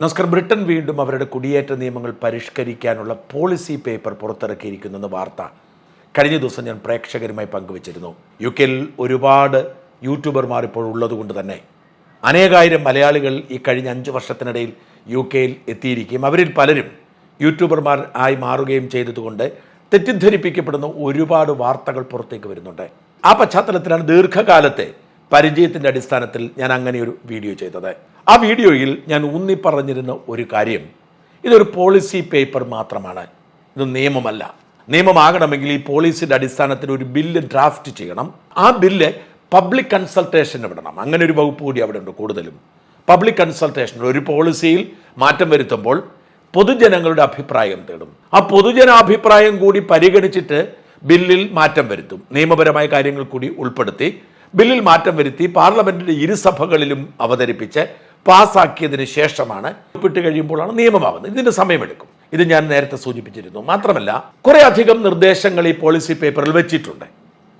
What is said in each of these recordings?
നമസ്കാരം ബ്രിട്ടൻ വീണ്ടും അവരുടെ കുടിയേറ്റ നിയമങ്ങൾ പരിഷ്കരിക്കാനുള്ള പോളിസി പേപ്പർ പുറത്തിറക്കിയിരിക്കുന്നെന്ന വാർത്ത. കഴിഞ്ഞ ദിവസം ഞാൻ പ്രേക്ഷകരുമായി പങ്കുവച്ചിരുന്നു. യു കെയിൽ ഒരുപാട് യൂട്യൂബർമാർ ഇപ്പോൾ ഉള്ളതുകൊണ്ട് തന്നെ. അനേകായിരം മലയാളികൾ ഈ കഴിഞ്ഞ അഞ്ച് വർഷത്തിനിടയിൽ യു കെയിൽ എത്തിയിരിക്കുകയും അവരിൽ പലരും യൂട്യൂബർമാർ ആയി മാറുകയും ചെയ്തതുകൊണ്ട് തെറ്റിദ്ധരിപ്പിക്കപ്പെടുന്ന ഒരുപാട് വാർത്തകൾ പുറത്തേക്ക് വരുന്നുണ്ട്. ആ പശ്ചാത്തലത്തിലാണ് ദീർഘകാലത്തെ പരിചയത്തിന്റെ അടിസ്ഥാനത്തിൽ ഞാൻ അങ്ങനെ ഒരു വീഡിയോ ചെയ്തത്. ആ വീഡിയോയിൽ ഞാൻ ഊന്നി പറഞ്ഞിരുന്ന ഒരു കാര്യം. ഇതൊരു പോളിസി പേപ്പർ മാത്രമാണ്. ഇത് നിയമമല്ല. നിയമമാകണമെങ്കിൽ ഈ പോളിസിയുടെ അടിസ്ഥാനത്തിൽ ഒരു ബില്ല് ഡ്രാഫ്റ്റ് ചെയ്യണം. ആ ബില്ല് പബ്ലിക് കൺസൾട്ടേഷന് വിടണം. അങ്ങനെ ഒരു വകുപ്പ് കൂടി അവിടെ ഉണ്ട് കൂടുതലും. പബ്ലിക് കൺസൾട്ടേഷൻ ഒരു പോളിസിയിൽ മാറ്റം വരുത്തുമ്പോൾ പൊതുജനങ്ങളുടെ അഭിപ്രായം തേടും. ആ പൊതുജനാഭിപ്രായം കൂടി പരിഗണിച്ചിട്ട് ബില്ലിൽ മാറ്റം വരുത്തും. നിയമപരമായ കാര്യങ്ങൾ കൂടി ഉൾപ്പെടുത്തി ബില്ലിൽ മാറ്റം വരുത്തി പാർലമെന്റിന്റെ ഇരുസഭകളിലും അവതരിപ്പിച്ച് പാസ്സാക്കിയതിനു ശേഷമാണ് ഒപ്പിട്ട് കഴിയുമ്പോഴാണ് നിയമമാകുന്നത് ഇതിന് സമയമെടുക്കും. ഇത് ഞാൻ നേരത്തെ സൂചിപ്പിച്ചിരുന്നു. മാത്രമല്ല കുറെ അധികം നിർദ്ദേശങ്ങൾ ഈ പോളിസി പേപ്പറിൽ വെച്ചിട്ടുണ്ട്.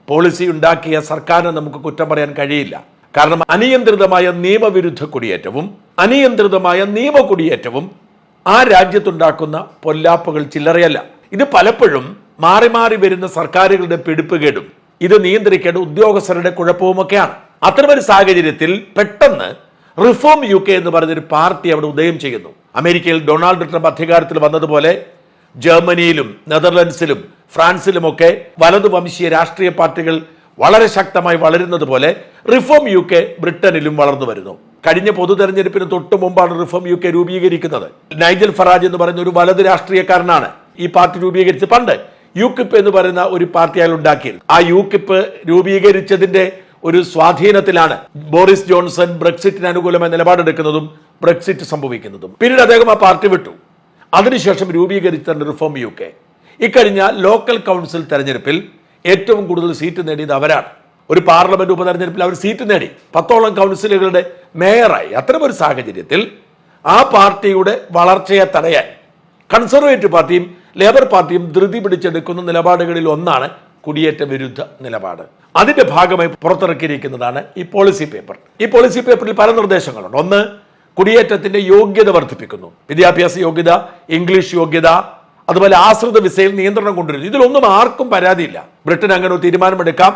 പോളിസി ഉണ്ടാക്കിയ സർക്കാരിന് നമുക്ക് കുറ്റം പറയാൻ കഴിയില്ല. കാരണം അനിയന്ത്രിതമായ നിയമവിരുദ്ധ കുടിയേറ്റവും അനിയന്ത്രിതമായ നിയമ കുടിയേറ്റവും ആ രാജ്യത്തുണ്ടാക്കുന്ന പൊല്ലാപ്പുകൾ ചില്ലറയല്ല. ഇത് പലപ്പോഴും മാറി മാറി വരുന്ന സർക്കാരുകളുടെ പിടിപ്പുകേടും ഇത് നിയന്ത്രിക്കേണ്ട ഉദ്യോഗസ്ഥരുടെ കുഴപ്പവുമൊക്കെയാണ്. അത്തരമൊരു സാഹചര്യത്തിൽ പെട്ടെന്ന് റിഫോം യു കെ എന്ന് പറയുന്നൊരു പാർട്ടി അവിടെ ഉദയം ചെയ്യുന്നു. അമേരിക്കയിൽ ഡൊണാൾഡ് ട്രംപ് അധികാരത്തിൽ വന്നതുപോലെ ജർമ്മനിയിലും നെതർലൻഡ്സിലും ഫ്രാൻസിലുമൊക്കെ വലതുവംശീയ രാഷ്ട്രീയ പാർട്ടികൾ വളരെ ശക്തമായി വളരുന്നത് പോലെ റിഫോം യു കെ ബ്രിട്ടനിലും വളർന്നു വരുന്നു. കഴിഞ്ഞ പൊതു തെരഞ്ഞെടുപ്പിന് തൊട്ട് മുമ്പാണ് റിഫോം യു കെ രൂപീകരിക്കുന്നത്. നൈജൽ ഫറാജ് എന്ന് പറയുന്ന ഒരു വലത് രാഷ്ട്രീയക്കാരനാണ് ഈ പാർട്ടി രൂപീകരിച്ച് പണ്ട് യുകിപ്പ് എന്ന് പറയുന്ന ഒരു പാർട്ടി അയാൾ ഉണ്ടാക്കിയത് ആ യുക്കിപ്പ് രൂപീകരിച്ചതിന്റെ ഒരു സ്വാധീനത്തിലാണ് ബോറിസ് ജോൺസൺ ബ്രെക്സിറ്റിന് അനുകൂലമായ നിലപാടെടുക്കുന്നതും ബ്രെക്സിറ്റ് സംഭവിക്കുന്നതും. പിന്നീട് അദ്ദേഹം ആ പാർട്ടി വിട്ടു. അതിനുശേഷം രൂപീകരിച്ച റിഫോം യു കെ ഇക്കഴിഞ്ഞ ലോക്കൽ കൗൺസിൽ തെരഞ്ഞെടുപ്പിൽ ഏറ്റവും കൂടുതൽ സീറ്റ് നേടിയത് അവരാണ്. ഒരു പാർലമെന്റ് ഉപതെരഞ്ഞെടുപ്പിൽ അവർ സീറ്റ് നേടി. പത്തോളം കൗൺസിലുകളുടെ മേയറായി. അത്തരമൊരു സാഹചര്യത്തിൽ ആ പാർട്ടിയുടെ വളർച്ചയെ തടയാൻ കൺസർവേറ്റീവ് പാർട്ടിയും ലേബർ പാർട്ടിയും ധൃതി പിടിച്ചെടുക്കുന്ന നിലപാടുകളിൽ ഒന്നാണ് കുടിയേറ്റ വിരുദ്ധ നിലപാട്. അതിന്റെ ഭാഗമായി പുറത്തിറക്കിയിരിക്കുന്നതാണ് ഈ പോളിസി പേപ്പർ ഈ പോളിസി പേപ്പറിൽ പല നിർദ്ദേശങ്ങളുണ്ട്. ഒന്ന് കുടിയേറ്റത്തിന്റെ യോഗ്യത വർദ്ധിപ്പിക്കുന്നു. വിദ്യാഭ്യാസ യോഗ്യത ഇംഗ്ലീഷ് യോഗ്യത അതുപോലെ ആശ്രിത വിസയിൽ നിയന്ത്രണം കൊണ്ടുവരുന്നു. ഇതിലൊന്നും ആർക്കും പരാതിയില്ല. ബ്രിട്ടൻ അങ്ങനെ ഒരു തീരുമാനമെടുക്കാം.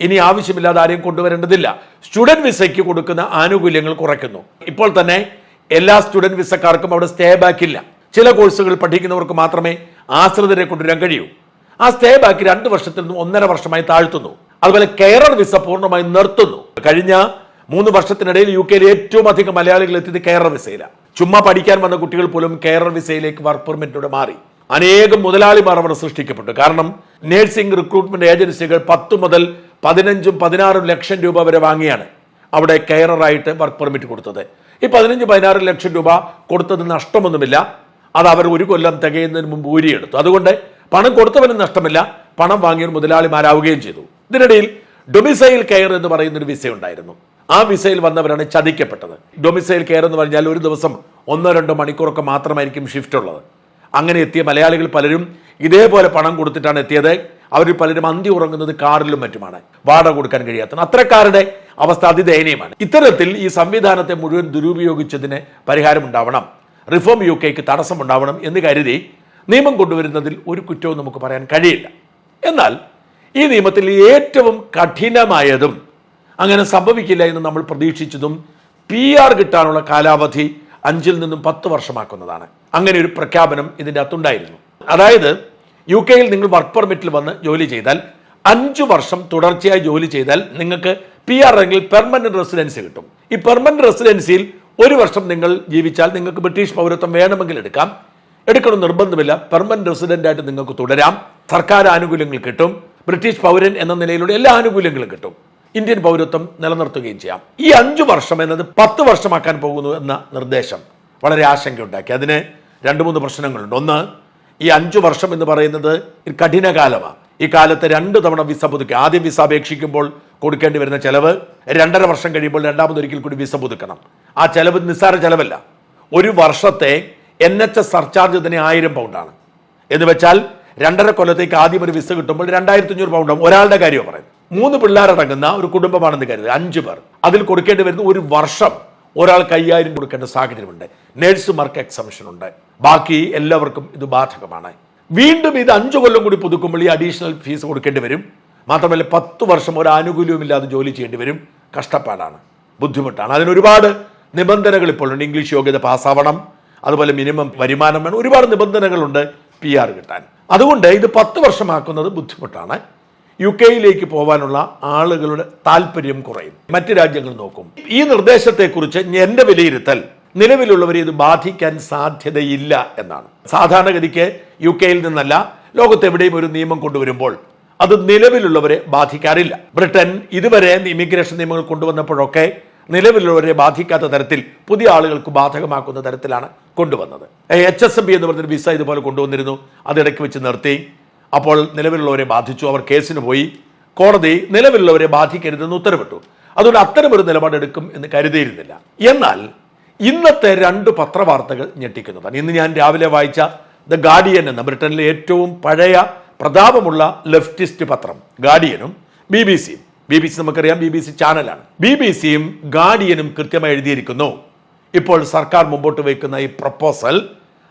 ഇനി ആവശ്യമില്ലാതെ ആരെയും കൊണ്ടുവരേണ്ടതില്ല. സ്റ്റുഡന്റ് വിസയ്ക്ക് കൊടുക്കുന്ന ആനുകൂല്യങ്ങൾ കുറയ്ക്കുന്നു. ഇപ്പോൾ തന്നെ എല്ലാ സ്റ്റുഡന്റ് വിസക്കാർക്കും അവിടെ സ്റ്റേ ബാക്ക് ഇല്ല ചില കോഴ്സുകൾ പഠിക്കുന്നവർക്ക് മാത്രമേ ആശ്രിതരെ കൊണ്ടുവരാൻ കഴിയൂ ആ സ്റ്റേ ബാക്ക് രണ്ട് വർഷത്തിൽ നിന്നും ഒന്നര വർഷമായി താഴ്ത്തുന്നു. അതുപോലെ കെയറർ വിസ പൂർണമായി നിർത്തുന്നു. കഴിഞ്ഞ മൂന്ന് വർഷത്തിനിടയിൽ യു കെയിൽ ഏറ്റവും അധികം മലയാളികൾ എത്തിയത് കെയറർ വിസയിലാണ് ചുമ്മാ പഠിക്കാൻ വന്ന കുട്ടികൾ പോലും കെയറർ വിസയിലേക്ക് വർക്ക് പെർമിറ്റിലൂടെ മാറി. അനേകം മുതലാളിമാർ അവിടെ സൃഷ്ടിക്കപ്പെട്ടു. കാരണം നേഴ്സിംഗ് റിക്രൂട്ട്മെന്റ് ഏജൻസികൾ പത്ത് മുതൽ പതിനഞ്ചും പതിനാറും ലക്ഷം രൂപ വരെ വാങ്ങിയാണ് അവിടെ കെയററായിട്ട് വർക്ക് പെർമിറ്റ് കൊടുത്തത്. ഈ പതിനഞ്ച് പതിനാറ് ലക്ഷം രൂപ കൊടുത്തത് നഷ്ടമൊന്നുമില്ല. അത് അവർ ഒരു കൊല്ലം തികയുന്നതിന് മുമ്പ് ഊരിയെടുത്തു. അതുകൊണ്ട് പണം കൊടുത്തവനും നഷ്ടമില്ല പണം വാങ്ങിയ മുതലാളിമാരാവുകയും ചെയ്തു. ഇതിനിടയിൽ ഡൊമിസൈൽ കെയർ എന്ന് പറയുന്ന ഒരു വിസ ഉണ്ടായിരുന്നു. ആ വിസയിൽ വന്നവരാണ് ചതിക്കപ്പെട്ടത്. ഡൊമിസൈൽ കെയർ എന്ന് പറഞ്ഞാൽ ഒരു ദിവസം ഒന്നോ രണ്ടോ മണിക്കൂറൊക്കെ മാത്രമായിരിക്കും ഷിഫ്റ്റ് ഉള്ളത്. അങ്ങനെ എത്തിയ മലയാളികൾ പലരും ഇതേപോലെ പണം കൊടുത്തിട്ടാണ് എത്തിയത്. അവർ പലരും അന്തി ഉറങ്ങുന്നത് കാറിലും മറ്റുമാണ്. വാടക കൊടുക്കാൻ കഴിയാത്ത അത്രക്കാരുടെ അവസ്ഥ അതിദയനീയമാണ്. ഇത്തരത്തിൽ ഈ സംവിധാനത്തെ മുഴുവൻ ദുരുപയോഗിച്ചതിന് പരിഹാരമുണ്ടാവണം റിഫോം യു കെക്ക് തടസ്സമുണ്ടാവണം എന്ന് കരുതി നിയമം കൊണ്ടുവരുന്നതിൽ ഒരു കുറ്റവും നമുക്ക് പറയാൻ കഴിയില്ല. എന്നാൽ ഈ നിയമത്തിൽ ഏറ്റവും കഠിനമായതും അങ്ങനെ സംഭവിക്കില്ല എന്ന് നമ്മൾ പ്രതീക്ഷിച്ചതും പി ആർ കിട്ടാനുള്ള കാലാവധി അഞ്ചിൽ നിന്നും പത്ത് വർഷമാക്കുന്നതാണ്. അങ്ങനെ ഒരു പ്രഖ്യാപനം ഇതിന്റെ അകത്തുണ്ടായിരുന്നു. അതായത് യു കെയിൽ നിങ്ങൾ വർക്ക് പെർമിറ്റിൽ വന്ന് ജോലി ചെയ്താൽ അഞ്ചു വർഷം തുടർച്ചയായി ജോലി ചെയ്താൽ നിങ്ങൾക്ക് പി ആർ എങ്കിൽ പെർമനന്റ് റെസിഡൻസി കിട്ടും. ഈ പെർമനന്റ് റെസിഡൻസിയിൽ ഒരു വർഷം നിങ്ങൾ ജീവിച്ചാൽ നിങ്ങൾക്ക് ബ്രിട്ടീഷ് പൗരത്വം വേണമെങ്കിൽ എടുക്കാം. എടുക്കണം നിർബന്ധമില്ല. പെർമനന്റ് റെസിഡന്റ് ആയിട്ട് നിങ്ങൾക്ക് തുടരാം. സർക്കാർ ആനുകൂല്യങ്ങൾ കിട്ടും. ബ്രിട്ടീഷ് പൗരൻ എന്ന നിലയിലൂടെ എല്ലാ ആനുകൂല്യങ്ങളും കിട്ടും. ഇന്ത്യൻ പൗരത്വം നിലനിർത്തുകയും ചെയ്യാം. ഈ അഞ്ചു വർഷം എന്നത് പത്ത് വർഷമാക്കാൻ പോകുന്നു എന്ന നിർദ്ദേശം വളരെ ആശങ്കയുണ്ടാക്കി. അതിന് രണ്ട് മൂന്ന് പ്രശ്നങ്ങളുണ്ട്. ഒന്ന് ഈ അഞ്ചു വർഷം എന്ന് പറയുന്നത് കഠിന കാലമാണ് ഈ കാലത്ത് രണ്ട് തവണ വിസ പുതുക്കി. ആദ്യം വിസ അപേക്ഷിക്കുമ്പോൾ കൊടുക്കേണ്ടി വരുന്ന ചെലവ് രണ്ടര വർഷം കഴിയുമ്പോൾ രണ്ടാമതൊരിക്കൽ കൂടി വിസ പുതുക്കണം. ആ ചെലവ് നിസ്സാര ചെലവല്ല. ഒരു വർഷത്തെ എൻ എച്ച് എസ് സർചാർജ് തന്നെ ആയിരം പൗണ്ടാണ് എന്ന് വെച്ചാൽ രണ്ടര കൊല്ലത്തേക്ക് ആദ്യം ഒരു വിസ കിട്ടുമ്പോൾ രണ്ടായിരത്തി അഞ്ഞൂറ് പൗണ്ടാവും ഒരാളുടെ കാര്യമാണ് പറയുന്നത്. മൂന്ന് പിള്ളേരടങ്ങുന്ന ഒരു കുടുംബമാണെന്ന് കരുതുക. അഞ്ചു പേർ. അതിൽ കൊടുക്കേണ്ടി വരുന്ന ഒരു വർഷം ഒരാൾ അയ്യായിരം കൊടുക്കേണ്ട സാഹചര്യമുണ്ട്. നേഴ്സുമാർക്ക് എക്സംഷൻ ഉണ്ട്. ബാക്കി എല്ലാവർക്കും ഇത് ബാധകമാണ്. വീണ്ടും ഇത് അഞ്ചു കൊല്ലം കൂടി പുതുക്കുമ്പോൾ ഈ അഡീഷണൽ ഫീസ് കൊടുക്കേണ്ടി വരും. മാത്രമല്ല പത്ത് വർഷം ഒരു ആനുകൂല്യവുമില്ലാതെ ജോലി ചെയ്യേണ്ടി വരും. കഷ്ടപ്പാടാണ്. ബുദ്ധിമുട്ടാണ്. അതിനൊരുപാട് നിബന്ധനകൾ ഇപ്പോൾ ഉണ്ട്. ഇംഗ്ലീഷ് യോഗ്യത പാസ്സാവണം. അതുപോലെ മിനിമം വരുമാനം വേണം. ഒരുപാട് നിബന്ധനകളുണ്ട് പി ആർ കിട്ടാൻ. അതുകൊണ്ട് ഇത് പത്ത് വർഷമാക്കുന്നത് ബുദ്ധിമുട്ടാണ്. യു കെയിലേക്ക് പോകാനുള്ള ആളുകളുടെ താല്പര്യം കുറയും. മറ്റ് രാജ്യങ്ങൾ നോക്കും. ഈ നിർദ്ദേശത്തെക്കുറിച്ച് എന്റെ വിലയിരുത്തൽ. നിലവിലുള്ളവരെ ഇത് ബാധിക്കാൻ സാധ്യതയില്ല എന്നാണ്. സാധാരണഗതിക്ക് യു കെയിൽ നിന്നല്ല ലോകത്തെവിടെയും ഒരു നിയമം കൊണ്ടുവരുമ്പോൾ അത് നിലവിലുള്ളവരെ ബാധിക്കാറില്ല. ബ്രിട്ടൻ ഇതുവരെ ഇമിഗ്രേഷൻ നിയമങ്ങൾ കൊണ്ടുവന്നപ്പോഴൊക്കെ നിലവിലുള്ളവരെ ബാധിക്കാത്ത തരത്തിൽ പുതിയ ആളുകൾക്ക് ബാധകമാക്കുന്ന തരത്തിലാണ് കൊണ്ടുവന്നത്. എച്ച് എസ് എം ബി എന്ന് പറഞ്ഞൊരു വിസ ഇതുപോലെ കൊണ്ടുവന്നിരുന്നു. അതിടയ്ക്ക് വെച്ച് നിർത്തി. അപ്പോൾ നിലവിലുള്ളവരെ ബാധിച്ചു. അവർ കേസിന് പോയി. കോടതി നിലവിലുള്ളവരെ ബാധിക്കരുതെന്ന് ഉത്തരവിട്ടു. അതുകൊണ്ട് അത്തരമൊരു നിലപാടെടുക്കും എന്ന് കരുതിയിരുന്നില്ല. എന്നാൽ ഇന്നത്തെ രണ്ട് പത്രവാർത്തകൾ ഞെട്ടിക്കുന്നതാണ് ഇന്ന് ഞാൻ രാവിലെ വായിച്ച ദ ഗാർഡിയൻ എന്ന ബ്രിട്ടനിലെ ഏറ്റവും പഴയ പ്രതാപമുള്ള ലെഫ്റ്റിസ്റ്റ് പത്രം ഗാർഡിയനും ബി ബി സിയും. ബി ബി സി നമുക്കറിയാം ബി ബി സി ചാനലാണ്. ബി ബി സിയും ഗാർഡിയനും കൃത്യമായി എഴുതിയിരിക്കുന്നു. ഇപ്പോൾ സർക്കാർ മുമ്പോട്ട് വയ്ക്കുന്ന ഈ പ്രപ്പോസൽ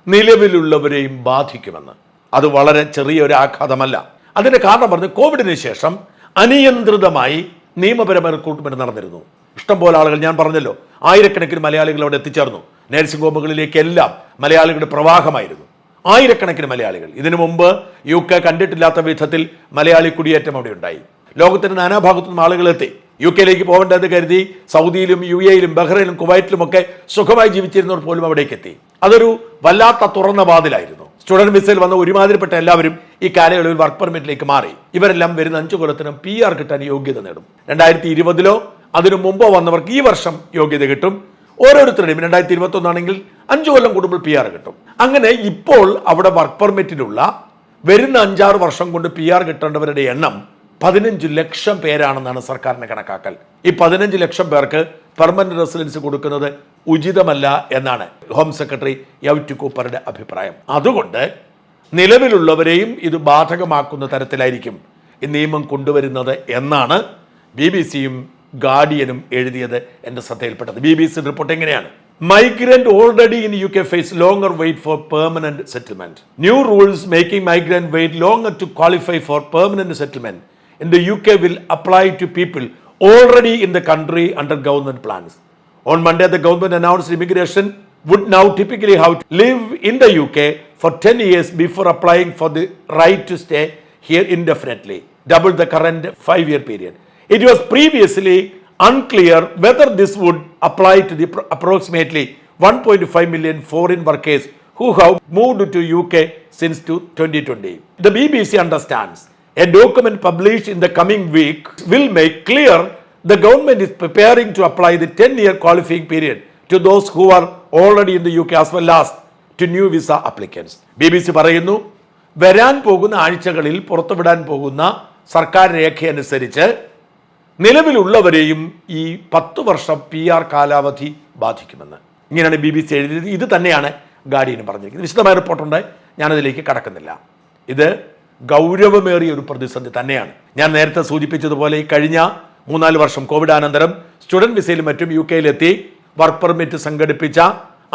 നിലവിലുള്ളവരെയും ബാധിക്കുമെന്ന്. അത് വളരെ ചെറിയ ഒരു ആഘാതമല്ല. അതിന്റെ കാരണം പറഞ്ഞ് കോവിഡിന് ശേഷം അനിയന്ത്രിതമായി നിയമപരമായ റിക്രൂട്ട്മെന്റ് നടന്നിരുന്നു. ഇഷ്ടംപോലെ ആളുകൾ ഞാൻ പറഞ്ഞല്ലോ ആയിരക്കണക്കിന് മലയാളികൾ അവിടെ എത്തിച്ചേർന്നു. നഴ്സിംഗ് ഹോമുകളിലേക്കെല്ലാം മലയാളികളുടെ പ്രവാഹമായിരുന്നു. ആയിരക്കണക്കിന് മലയാളികൾ. ഇതിനു മുമ്പ് യു കെ കണ്ടിട്ടില്ലാത്ത വിധത്തിൽ മലയാളി കുടിയേറ്റം അവിടെ ഉണ്ടായി. ലോകത്തിന്റെ നാനാഭാഗത്തു നിന്നും ആളുകൾ എത്തി. യു കെയിലേക്ക് പോകേണ്ടത് കരുതി സൗദിയിലും യു എയിലും ബഹ്റൈനിലും കുവൈറ്റിലും ഒക്കെ സുഖമായി ജീവിച്ചിരുന്നവർ പോലും അവിടേക്ക് എത്തി. അതൊരു വല്ലാത്ത തുറന്ന വാതിലായിരുന്നു. സ്റ്റുഡന്റ് വിസയിൽ വന്ന ഒരുമാതിരിപ്പെട്ട എല്ലാവരും ഈ കാലയളവിൽ വർക്ക് പെർമിറ്റിലേക്ക് മാറി. ഇവരെല്ലാം വരുന്ന അഞ്ചു കൊല്ലത്തിനും പി ആർ കിട്ടാൻ യോഗ്യത നേടും. രണ്ടായിരത്തി ഇരുപതിലോ അതിനു മുമ്പോ വന്നവർക്ക് ഈ വർഷം യോഗ്യത കിട്ടും. ഓരോരുത്തരുടെയും രണ്ടായിരത്തി ഇരുപത്തി ഒന്നാണെങ്കിൽ അഞ്ചു കൊല്ലം കൂടുമ്പോൾ പി ആർ കിട്ടും. അങ്ങനെ ഇപ്പോൾ അവിടെ വർക്ക് പെർമിറ്റിലുള്ള വരുന്ന അഞ്ചാറ് വർഷം കൊണ്ട് പി ആർ കിട്ടേണ്ടവരുടെ എണ്ണം പതിനഞ്ച് ലക്ഷം പേരാണെന്നാണ് സർക്കാരിന്റെ കണക്കാക്കൽ. ഈ പതിനഞ്ച് ലക്ഷം പേർക്ക് പെർമനന്റ് റെസിഡൻസ് കൊടുക്കുന്നത് ഉചിതമല്ല എന്നാണ് ഹോം സെക്രട്ടറി യൗറ്റ് കൂപ്പറുടെ അഭിപ്രായം. അതുകൊണ്ട് നിലവിലുള്ളവരെയും ഇത് ബാധകമാക്കുന്ന തരത്തിലായിരിക്കും ഈ നിയമം കൊണ്ടുവരുന്നത് എന്നാണ് ബി ബി സിയും ഗാർഡിയനും എഴുതിയത് എന്റെ ശ്രദ്ധയിൽപ്പെട്ടത്. ബി ബി സി റിപ്പോർട്ട് എങ്ങനെയാണ്? Migrant already in U K face longer wait for permanent settlement new rules making migrant wait longer to qualify for permanent settlement in the U K will apply to people already in the country under government plans on Monday the government announce immigration would now typically have to live in the U K for ten years before applying for the right to stay here indefinitely double the current five year period It was previously unclear whether this would apply to the approximately 1.5 million foreign workers who have moved to UK since 2020. The BBC understands a document published in the coming week will make clear the government is preparing to apply the 10 year qualifying period to those who are already in the UK as well as to new visa applicants. B B C പറയുന്നു വരാൻ പോകുന്ന ആഴ്ചകളിൽ പുറത്തുവിടാൻ പോകുന്ന സർക്കാർ രേഖയനുസരിച്ച് നിലവിലുള്ളവരെയും ഈ പത്ത് വർഷം P R കാലാവധി ബാധിക്കുമെന്ന്. ഇങ്ങനെയാണ് ബി ബി സി എഴുതിയത്. ഇത് തന്നെയാണ് ഗാർഡിയനും പറഞ്ഞിരിക്കുന്നത്. വിശദമായ റിപ്പോർട്ടുണ്ട്. ഞാനതിലേക്ക് കടക്കുന്നില്ല. ഇത് ഗൗരവമേറിയ ഒരു പ്രതിസന്ധി തന്നെയാണ്. ഞാൻ നേരത്തെ സൂചിപ്പിച്ചതുപോലെ ഈ കഴിഞ്ഞ മൂന്നാൽ വർഷം കോവിഡാനന്തരം സ്റ്റുഡന്റ് വിസയിലും മറ്റും യു കെയിലെത്തി വർക്ക് പെർമിറ്റ് സംഘടിപ്പിച്ച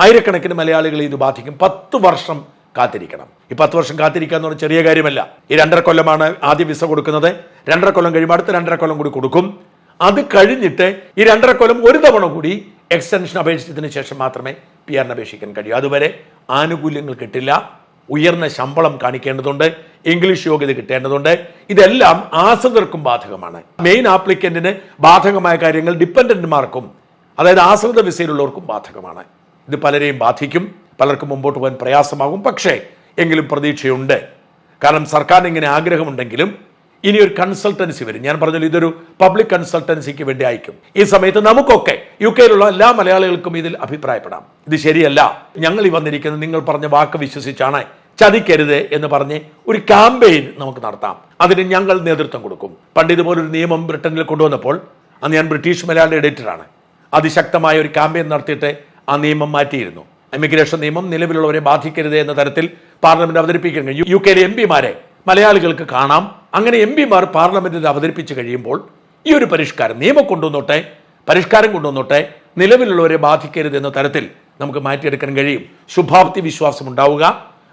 ആയിരക്കണക്കിന് മലയാളികളെ ഇത് ബാധിക്കും. പത്ത് വർഷം കാത്തിരിക്കണം. ഈ പത്ത് വർഷം കാത്തിരിക്കുക എന്ന് പറഞ്ഞാൽ ചെറിയ കാര്യമല്ല. ഈ രണ്ടര കൊല്ലമാണ് ആദ്യ വിസ കൊടുക്കുന്നത്. രണ്ടര കൊല്ലം കഴിയുമ്പോൾ അടുത്ത രണ്ടര കൊല്ലം കൂടി കൊടുക്കും. അത് കഴിഞ്ഞിട്ട് ഈ രണ്ടര കൊല്ലം ഒരു തവണ കൂടി എക്സ്റ്റൻഷൻ അപേക്ഷിച്ചതിന് ശേഷം മാത്രമേ പി ആറിന് അപേക്ഷിക്കാൻ കഴിയൂ. അതുവരെ ആനുകൂല്യങ്ങൾ കിട്ടില്ല. ഉയർന്ന ശമ്പളം കാണിക്കേണ്ടതുണ്ട്. ഇംഗ്ലീഷ് യോഗ്യത കിട്ടേണ്ടതുണ്ട്. ഇതെല്ലാം ആശ്രിതർക്കും ബാധകമാണ്. മെയിൻ ആപ്ലിക്കന്റിന് ബാധകമായ കാര്യങ്ങൾ ഡിപ്പെൻഡന്റ്മാർക്കും അതായത് ആശ്രിത വിസയിലുള്ളവർക്കും ബാധകമാണ്. ഇത് പലരെയും ബാധിക്കും. പലർക്കും മുമ്പോട്ട് പോകാൻ പ്രയാസമാകും. പക്ഷേ എങ്കിലും പ്രതീക്ഷയുണ്ട്. കാരണം സർക്കാരിന് ഇങ്ങനെ ആഗ്രഹമുണ്ടെങ്കിലും ഇനി ഒരു കൺസൾട്ടൻസി വരും. ഞാൻ പറഞ്ഞല്ലോ ഇതൊരു പബ്ലിക് കൺസൾട്ടൻസിക്ക് വേണ്ടി അയക്കും. ഈ സമയത്ത് നമുക്കൊക്കെ യു കെയിലുള്ള എല്ലാ മലയാളികൾക്കും ഇതിൽ അഭിപ്രായപ്പെടാം. ഇത് ശരിയല്ല. ഞങ്ങൾ ഈ വന്നിരിക്കുന്നത് നിങ്ങൾ പറഞ്ഞ വാക്ക് വിശ്വസിച്ചാണ് ചതിക്കരുത് എന്ന് പറഞ്ഞ് ഒരു ക്യാമ്പയിൻ നമുക്ക് നടത്താം. അതിന് ഞങ്ങൾ നേതൃത്വം കൊടുക്കും. പണ്ട് ഇതുപോലൊരു നിയമം ബ്രിട്ടനിൽ കൊണ്ടുവന്നപ്പോൾ അന്ന് ഞാൻ ബ്രിട്ടീഷ് മലയാളി എഡിറ്ററാണ്. അതിശക്തമായ ഒരു ക്യാമ്പയിൻ നടത്തിയിട്ട് ആ നിയമം മാറ്റിയിരുന്നു. ഇമിഗ്രേഷൻ നിയമം നിലവിലുള്ളവരെ ബാധിക്കരുത് എന്ന തരത്തിൽ പാർലമെന്റ് അവതരിപ്പിക്കുന്നു യു- യു കെയിലെ എം പിമാരെ മലയാളികൾക്ക് കാണാം. അങ്ങനെ എം പിമാർ പാർലമെന്റിൽ അവതരിപ്പിച്ചു കഴിയുമ്പോൾ ഈ ഒരു പരിഷ്കാരം നിയമം കൊണ്ടുവന്നോട്ടെ പരിഷ്കാരം കൊണ്ടുവന്നോട്ടെ നിലവിലുള്ളവരെ ബാധിക്കരുത് എന്ന തരത്തിൽ നമുക്ക് മാറ്റിയെടുക്കാൻ കഴിയും. ശുഭാപ്തി വിശ്വാസം ഉണ്ടാവുക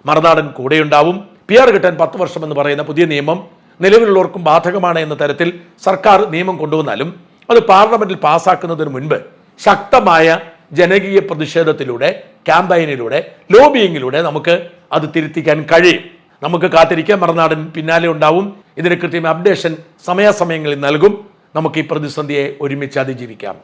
മറുനാടൻ കൂടെയുണ്ടാവും. പി ആർ കിട്ടാൻ പത്ത് വർഷം എന്ന് പറയുന്ന പുതിയ നിയമം നിലവിലുള്ളവർക്കും ബാധകമാണ് എന്ന തരത്തിൽ സർക്കാർ നിയമം കൊണ്ടുവന്നാലും അത് പാർലമെന്റിൽ പാസ്സാക്കുന്നതിന് മുൻപ് ശക്തമായ ജനകീയ പ്രതിഷേധത്തിലൂടെ ക്യാമ്പയിനിലൂടെ ലോബിയിങ്ങിലൂടെ നമുക്ക് അത് തിരുത്തിക്കാൻ കഴിയും. നമുക്ക് കാത്തിരിക്കാം. മറുനാടൻ പിന്നാലെ ഉണ്ടാവും. ഇതിന് കൃത്യം അപ്ഡേഷൻ സമയാസമയങ്ങളിൽ നൽകും. നമുക്ക് ഈ പ്രതിസന്ധിയെ ഒരുമിച്ച് അതിജീവിക്കാം.